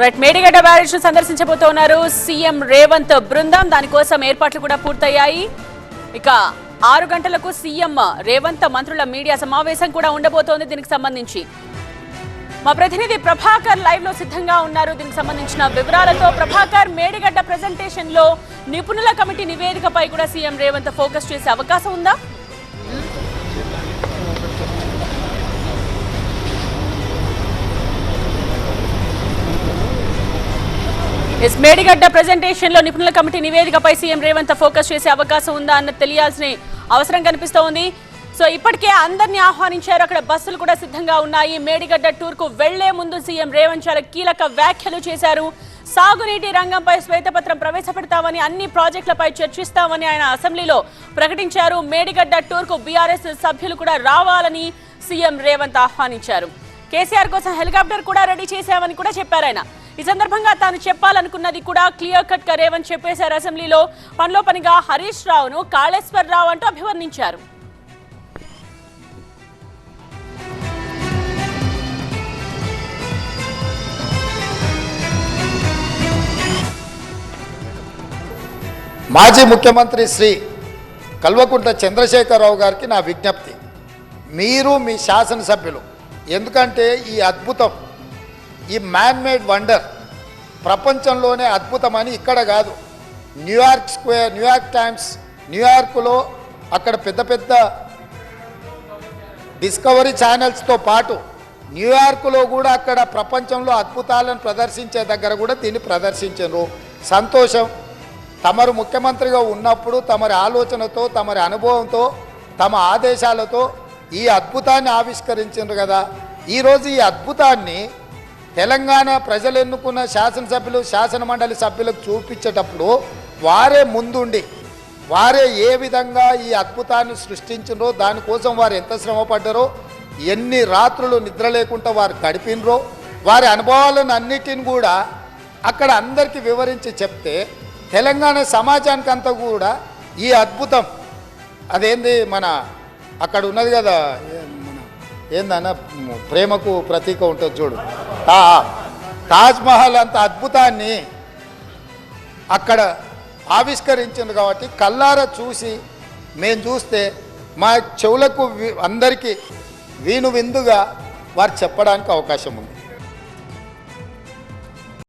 Right Medigadda బ్యారేజ్ను సందర్శించబోతున్నారు CM Revanth. బృందం దానికోసం ఏర్పాట్లు కూడా పూర్తయ్యాయి. ఇక ఆరు గంటలకు సీఎం రేవంత్ మంత్రుల మీడియా సమావేశం కూడా ఉండబోతోంది దీనికి సంబంధించి. మా ప్రతినిధి ప్రభాకర్ లైవ్లో సిద్ధంగా ఉన్నారు. దీనికి సంబంధించిన వివరాలతో ప్రభాకర్ మేడిగడ్డ ప్రెజెంటేషన్లో నిపుణుల కమిటీ నివేదికపై కూడా సీఎం రేవంత్ ఫోకస్ చేసే అవకాశం ఉందా? ఎస్ మేడిగడ్డ ప్రెజెంటేషన్లో నిపుణుల కమిటీ నివేదికపై సీఎం రేవంత్ ఫోకస్ చేసే అవకాశం ఉందా అన్న తెలియాల్సిన అవసరం కనిపిస్తోంది. సో ఇప్పటికే అందరినీ ఆహ్వానించారు. అక్కడ బస్సులు కూడా సిద్ధంగా ఉన్నాయి. మేడిగడ్డ టూర్కు వెళ్ళే ముందు సీఎం రేవంత్ చాలా కీలక వ్యాఖ్యలు చేశారు. సాగునీటి రంగంపై శ్వేతపత్రం ప్రవేశపెడతామని అన్ని ప్రాజెక్టులపై చర్చిస్తామని ఆయన అసెంబ్లీలో ప్రకటించారు. మేడిగడ్డ టూర్కు బీఆర్ఎస్ సభ్యులు కూడా రావాలని సీఎం రేవంత్ ఆహ్వానించారు. కేసీఆర్ కోసం హెలికాప్టర్ కూడా రెడీ చేశామని కూడా చెప్పారు ఆయన. ఈ సందర్భంగా తాను చెప్పాలనుకున్నది కూడా క్లియర్ కట్గా రేవంత్ చెప్పేశారు. అసెంబ్లీలో పనిలో పనిగా హరీష్ రావును కాళేశ్వర్ రావు అంటూ అభివర్ణించారు. మాజీ ముఖ్యమంత్రి శ్రీ కల్వకుంట్ల చంద్రశేఖరరావు గారికి నా విజ్ఞప్తి. మీరు మీ శాసనసభ్యులు. ఎందుకంటే ఈ అద్భుతం ఈ మ్యాన్ మేడ్ వండర్ ప్రపంచంలోనే అద్భుతమని ఇక్కడ కాదు. న్యూయార్క్ స్క్వేర్ న్యూయార్క్ టైమ్స్ న్యూయార్క్లో అక్కడ పెద్ద పెద్ద డిస్కవరీ ఛానల్స్తో పాటు న్యూయార్క్లో కూడా అక్కడ ప్రపంచంలో అద్భుతాలను ప్రదర్శించే దగ్గర కూడా దీన్ని ప్రదర్శించారు సంతోషం. తమరు ముఖ్యమంత్రిగా ఉన్నప్పుడు తమరి ఆలోచనతో తమరి అనుభవంతో తమ ఆదేశాలతో ఈ అద్భుతాన్ని ఆవిష్కరించారు కదా. ఈరోజు ఈ అద్భుతాన్ని తెలంగాణ ప్రజలు ఎన్నుకున్న శాసనసభ్యులు శాసన మండలి సభ్యులకు చూపించేటప్పుడు వారే ముందుండి వారే ఏ విధంగా ఈ అద్భుతాన్ని సృష్టించినరో దానికోసం వారు ఎంత శ్రమ పడ్డారో ఎన్ని రాత్రులు నిద్ర లేకుండా వారు గడిపినరో వారి అనుభవాలను అన్నిటిని కూడా అక్కడ అందరికీ వివరించి చెప్తే తెలంగాణ సమాజానికి అంతా కూడా ఈ అద్భుతం. అదేంది మన అక్కడ ఉన్నది కదా ఏందన్న ప్రేమకు ప్రతీక ఉంటుంది చూడు. తాజ్మహల్ అంత అద్భుతాన్ని అక్కడ ఆవిష్కరించింది కాబట్టి కల్లార చూసి మేము చూస్తే మా చెవులకు అందరికీ వీణు విందుగా వారు చెప్పడానికి అవకాశం ఉంది.